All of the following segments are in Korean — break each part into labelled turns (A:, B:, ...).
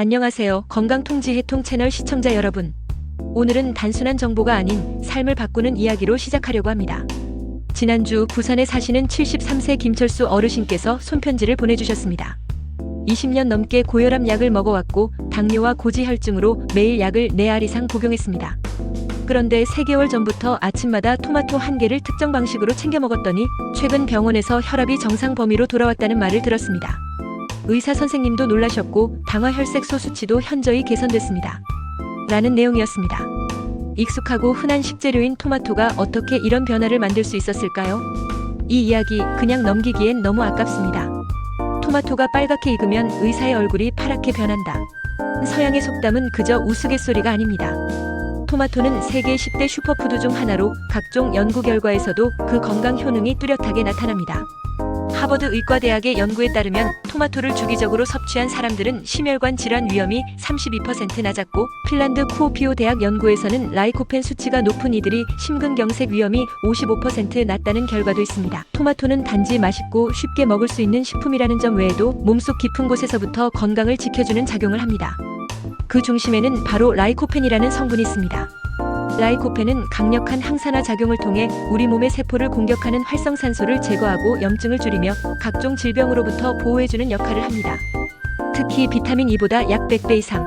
A: 안녕하세요. 건강통지 해통 채널 시청자 여러분. 오늘은 단순한 정보가 아닌 삶을 바꾸는 이야기로 시작하려고 합니다. 지난주 부산에 사시는 73세 김철수 어르신께서 손편지를 보내주셨습니다. 20년 넘게 고혈압 약을 먹어왔고 당뇨와 고지혈증으로 매일 약을 4알 이상 복용했습니다. 그런데 3개월 전부터 아침마다 토마토 한 개를 특정 방식으로 챙겨 먹었더니 최근 병원에서 혈압이 정상 범위로 돌아왔다는 말을 들었습니다. 의사 선생님도 놀라셨고 당화 혈색소 수치도 현저히 개선됐습니다. 라는 내용이었습니다. 익숙하고 흔한 식재료인 토마토가 어떻게 이런 변화를 만들 수 있었을까요? 이 이야기 그냥 넘기기엔 너무 아깝습니다. 토마토가 빨갛게 익으면 의사의 얼굴이 파랗게 변한다. 서양의 속담은 그저 우스갯소리가 아닙니다. 토마토는 세계 10대 슈퍼푸드 중 하나로 각종 연구 결과에서도 그 건강 효능이 뚜렷하게 나타납니다. 하버드 의과대학의 연구에 따르면 토마토를 주기적으로 섭취한 사람들은 심혈관 질환 위험이 32% 낮았고 핀란드 쿠오피오 대학 연구에서는 라이코펜 수치가 높은 이들이 심근경색 위험이 55% 낮다는 결과도 있습니다. 토마토는 단지 맛있고 쉽게 먹을 수 있는 식품이라는 점 외에도 몸속 깊은 곳에서부터 건강을 지켜주는 작용을 합니다. 그 중심에는 바로 라이코펜이라는 성분이 있습니다. 라이코펜은 강력한 항산화 작용을 통해 우리 몸의 세포를 공격하는 활성산소를 제거하고 염증을 줄이며 각종 질병으로부터 보호해주는 역할을 합니다. 특히 비타민 E보다 약 100배 이상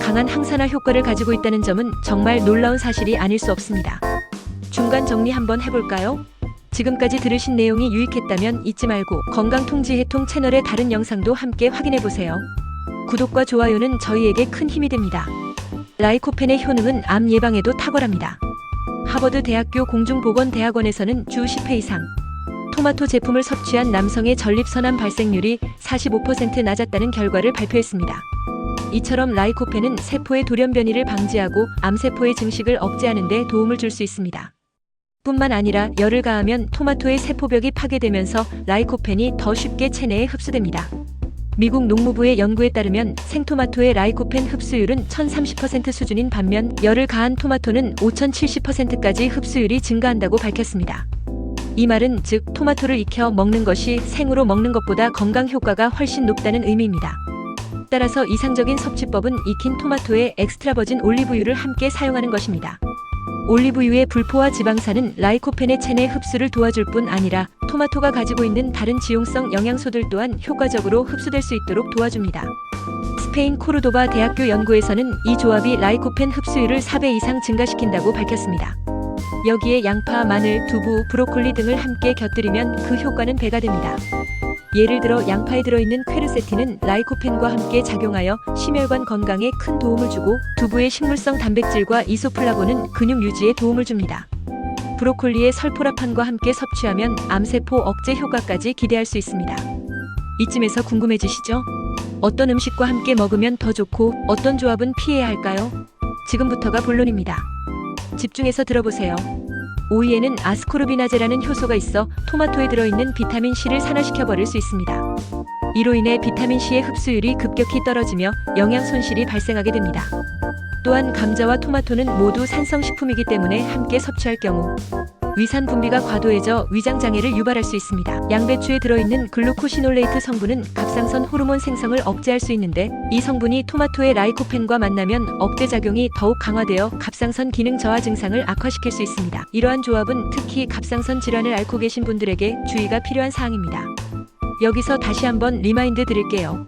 A: 강한 항산화 효과를 가지고 있다는 점은 정말 놀라운 사실이 아닐 수 없습니다. 중간 정리 한번 해볼까요? 지금까지 들으신 내용이 유익했다면 잊지 말고 건강통지해통 채널의 다른 영상도 함께 확인해보세요. 구독과 좋아요는 저희에게 큰 힘이 됩니다. 라이코펜의 효능은 암 예방에도 탁월합니다. 하버드 대학교 공중보건대학원에서는 주 10회 이상 토마토 제품을 섭취한 남성의 전립선암 발생률이 45% 낮았다는 결과를 발표했습니다. 이처럼 라이코펜은 세포의 돌연 변이를 방지하고 암세포의 증식을 억제하는 데 도움을 줄 수 있습니다. 뿐만 아니라 열을 가하면 토마토의 세포벽이 파괴되면서 라이코펜이 더 쉽게 체내에 흡수됩니다. 미국 농무부의 연구에 따르면 생토마토의 라이코펜 흡수율은 1030% 수준인 반면 열을 가한 토마토는 5070%까지 흡수율이 증가한다고 밝혔습니다. 이 말은 즉 토마토를 익혀 먹는 것이 생으로 먹는 것보다 건강 효과가 훨씬 높다는 의미입니다. 따라서 이상적인 섭취법은 익힌 토마토에 엑스트라버진 올리브유를 함께 사용하는 것입니다. 올리브유의 불포화 지방산은 라이코펜의 체내 흡수를 도와줄 뿐 아니라 토마토가 가지고 있는 다른 지용성 영양소들 또한 효과적으로 흡수될 수 있도록 도와줍니다. 스페인 코르도바 대학교 연구에서는 이 조합이 라이코펜 흡수율을 4배 이상 증가시킨다고 밝혔습니다. 여기에 양파, 마늘, 두부, 브로콜리 등을 함께 곁들이면 그 효과는 배가 됩니다. 예를 들어 양파에 들어있는 퀘르세틴은 라이코펜과 함께 작용하여 심혈관 건강에 큰 도움을 주고 두부의 식물성 단백질과 이소플라본은 근육 유지에 도움을 줍니다. 브로콜리의 설포라판과 함께 섭취하면 암세포 억제 효과까지 기대할 수 있습니다. 이쯤에서 궁금해지시죠? 어떤 음식과 함께 먹으면 더 좋고 어떤 조합은 피해야 할까요? 지금부터가 본론입니다. 집중해서 들어보세요. 오이에는 아스코르비나제라는 효소가 있어 토마토에 들어있는 비타민 C를 산화시켜 버릴 수 있습니다. 이로 인해 비타민 C의 흡수율이 급격히 떨어지며 영양 손실이 발생하게 됩니다. 또한 감자와 토마토는 모두 산성식품이기 때문에 함께 섭취할 경우 위산 분비가 과도해져 위장 장애를 유발할 수 있습니다. 양배추에 들어있는 글루코시놀레이트 성분은 갑상선 호르몬 생성을 억제할 수 있는데 이 성분이 토마토의 라이코펜과 만나면 억제 작용이 더욱 강화되어 갑상선 기능 저하 증상을 악화시킬 수 있습니다. 이러한 조합은 특히 갑상선 질환을 앓고 계신 분들에게 주의가 필요한 사항입니다. 여기서 다시 한번 리마인드 드릴게요.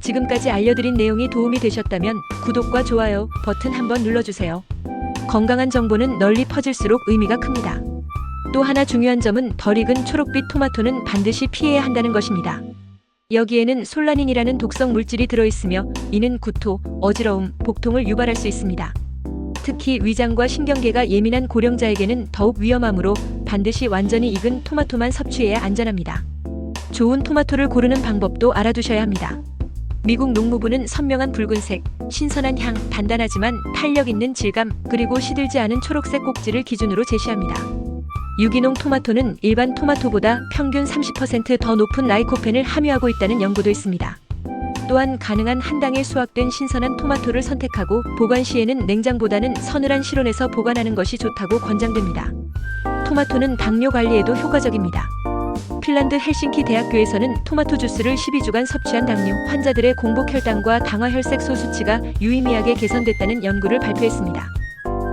A: 지금까지 알려드린 내용이 도움이 되셨다면 구독과 좋아요 버튼 한번 눌러주세요. 건강한 정보는 널리 퍼질수록 의미가 큽니다. 또 하나 중요한 점은 덜 익은 초록빛 토마토는 반드시 피해야 한다는 것입니다. 여기에는 솔라닌이라는 독성 물질이 들어있으며 이는 구토, 어지러움, 복통을 유발할 수 있습니다. 특히 위장과 신경계가 예민한 고령자에게는 더욱 위험하므로 반드시 완전히 익은 토마토만 섭취해야 안전합니다. 좋은 토마토를 고르는 방법도 알아두셔야 합니다. 미국 농무부는 선명한 붉은색, 신선한 향, 단단하지만 탄력 있는 질감, 그리고 시들지 않은 초록색 꼭지를 기준으로 제시합니다. 유기농 토마토는 일반 토마토보다 평균 30%더 높은 라이코펜을 함유하고 있다는 연구도 있습니다. 또한 가능한 한 당에 수확된 신선한 토마토를 선택하고 보관 시에는 냉장보다는 서늘한 실온에서 보관하는 것이 좋다고 권장됩니다. 토마토는 당뇨 관리에도 효과적입니다. 핀란드 헬싱키 대학교에서는 토마토 주스를 12주간 섭취한 당뇨 환자들의 공복 혈당과 당화 혈색소 수치가 유의미하게 개선됐다는 연구를 발표했습니다.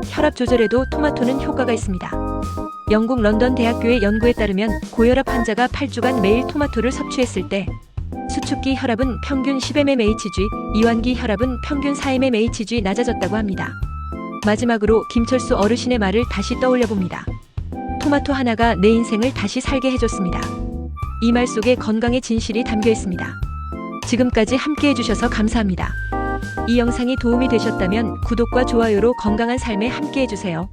A: 혈압 조절에도 토마토는 효과가 있습니다. 영국 런던 대학교의 연구에 따르면 고혈압 환자가 8주간 매일 토마토를 섭취했을 때 수축기 혈압은 평균 10mmHg, 이완기 혈압은 평균 4mmHg 낮아졌다고 합니다. 마지막으로 김철수 어르신의 말을 다시 떠올려 봅니다. 토마토 하나가 내 인생을 다시 살게 해줬습니다. 이 말 속에 건강의 진실이 담겨 있습니다. 지금까지 함께 해주셔서 감사합니다. 이 영상이 도움이 되셨다면 구독과 좋아요로 건강한 삶에 함께 해주세요.